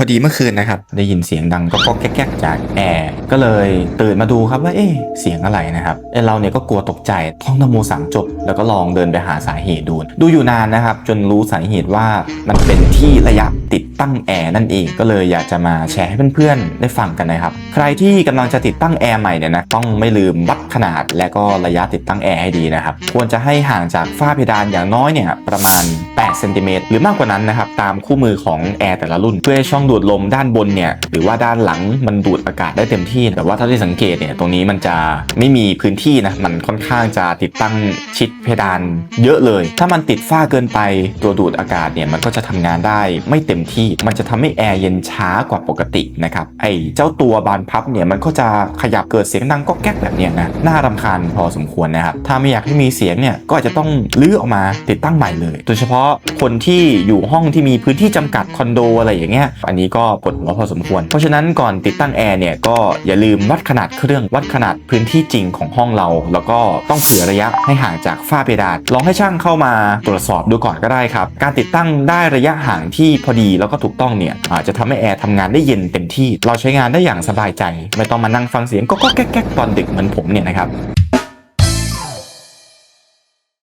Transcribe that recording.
พอดีเมื่อคืนนะครับ ได้ยินเสียงดังก็ก็แก๊กจากแอร์ก็เลยตื่นมาดูครับว่าเอ๊ะเสียงอะไรนะครับเราเนี่ยก็กลัวตกใจท่องนโมสามจบ แล้วก็ลองเดินไปหาสาเหตุดู ดูอยู่นานนะครับ จนรู้สาเหตุว่ามันเป็นที่ระยะติดตั้งแอร์นั่นเองก็เลยอยากจะมาแชร์ให้เพื่อนๆได้ฟังกันนะครับ ใครที่กำลังจะติดตั้งแอร์ใหม่เนี่ยนะต้องไม่ลืมวัดขนาดและก็ระยะติดตั้งแอร์ให้ดีนะครับควรจะให้ห่างจากฝ้าเพดานอย่างน้อยเนี่ยประมาณ8เซนติเมตรหรือมากกว่านั้นนะครับตามคู่มือของแอร์แต่ละรุ่นเพื่อให้ช่องดูดลมด้านบนเนี่ยหรือว่าด้านหลังมันดูดอากาศได้เต็มที่ แต่ว่าถ้าที่สังเกตเนี่ยตรงนี้มันจะไม่มีพื้นที่นะมันค่อนข้างจะติดตั้งชิดเพดานเยอะเลย ถ้ามันติดฝ้าเกินไปตัวดูดอากาศเนี่ยมันก็จะทำงานได้ไม่เต็มที่ มันจะทำให้แอร์เย็นช้ากว่าปกตินะครับไอเจ้าตัวบานพับเนี่ยมันก็จะขยับเกิดเสียงดังก็แก๊กแบบเนี้ยนะน่ารำคาญพอสมควรนะครับถ้าไม่อยากให้มีเสียงเนี่ยก็อาจจะต้องลื้อออกมาติดตั้งใหม่เลย โดยเฉพาะคนที่อยู่ห้องที่มีพื้นที่จำกัดคอนโดอะไรอย่างเงี้ยอันนี้ก็ปวดหัวพอสมควร เพราะฉะนั้นก่อนติดตั้งแอร์เนี่ยก็อย่าลืมวัดขนาดเครื่องวัดขนาดพื้นที่จริงของห้องเรา แล้วก็ต้องเผื่อระยะให้ห่างจากฝ้าเพดานลองให้ช่างเข้ามาตรวจสอบดูก่อนก็ได้ครับ การติดตั้งได้ระยะห่างที่พอดีแล้วก็ถูกต้องเนี่ยอาจจะทำให้แอร์ทำงานได้เย็นเต็มที่ เราใช้งานได้อย่างสบายใจ ไม่ต้องมานั่งฟังเสียงก็ก็แก๊กตอนดึกเหมือนผมเนี่ยนะครับ